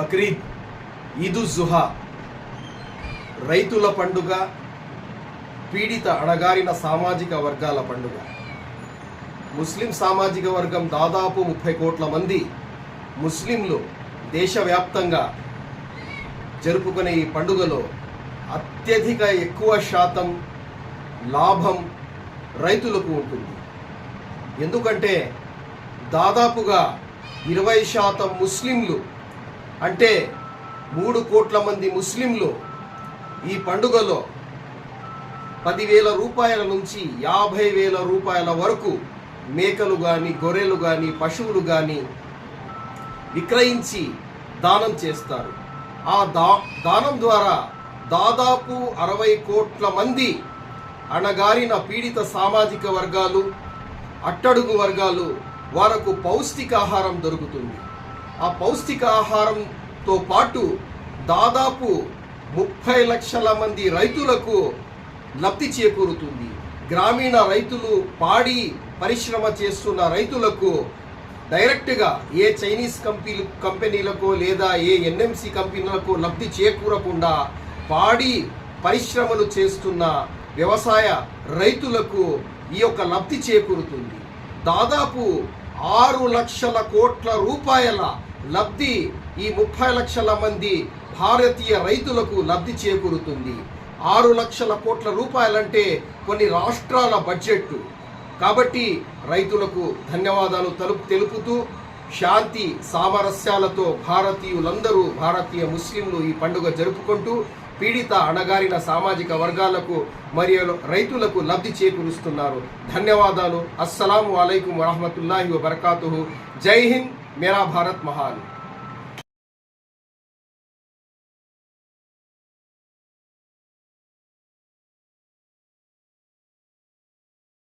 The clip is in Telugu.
బక్రీద్ ఈదు జుహా. రైతుల పండుగ పీడిత అణగారిన సామాజిక వర్గాల పండుగ. ముస్లిం సామాజిక వర్గం దాదాపు ముప్పై కోట్ల మంది ముస్లింలు దేశవ్యాప్తంగా జరుపుకునే ఈ పండుగలో అత్యధిక ఎక్కువ శాతం లాభం రైతులకు ఉంటుంది. ఎందుకంటే దాదాపుగా ఇరవై శాతం ముస్లింలు అంటే మూడు కోట్ల మంది ముస్లింలు ఈ పండుగలో పదివేల రూపాయల నుంచి యాభై వేల రూపాయల వరకు మేకలు కానీ గొర్రెలు కానీ పశువులు కానీ విక్రయించి దానం చేస్తారు. ఆ దా దానం ద్వారా దాదాపు అరవై కోట్ల మంది అణగారిన పీడిత సామాజిక వర్గాలు అట్టడుగు వర్గాలు వారకు పౌష్టికాహారం దొరుకుతుంది. ఆ పౌష్టికాహారంతో పాటు దాదాపు ముప్పై లక్షల మంది రైతులకు లబ్ధి చేకూరుతుంది. గ్రామీణ రైతులు పాడి పరిశ్రమ చేస్తున్న రైతులకు డైరెక్ట్గా ఏ చైనీస్ కంపెనీ కంపెనీలకు లేదా ఏ ఎన్ఎంసి కంపెనీలకు లబ్ధి చేకూరకుండా పాడి పరిశ్రమలు చేస్తున్న వ్యవసాయ రైతులకు ఈ యొక్క లబ్ధి చేకూరుతుంది. దాదాపు ఆరు లక్షల కోట్ల రూపాయల లబ్ధి ఈ ముప్పై లక్షల మంది భారతీయ రైతులకు లబ్ధి చేకూరుతుంది. ఆరు లక్షల కోట్ల రూపాయలంటే కొన్ని రాష్ట్రాల బడ్జెట్ కాబట్టి రైతులకు ధన్యవాదాలు తలుపు తెలుపుతూ శాంతి సామరస్యాలతో భారతీయులందరూ భారతీయ ముస్లింలు ఈ పండుగ జరుపుకుంటూ పీడిత అణగారిన సామాజిక వర్గాలకు మరియు రైతులకు లబ్ధి చేకూరుస్తున్నారు. ధన్యవాదాలు. అస్సలాము అలైకుం వరహమతుల్లాహి వబర్కాతుహు. జై హింద్. मेरा भारत महान।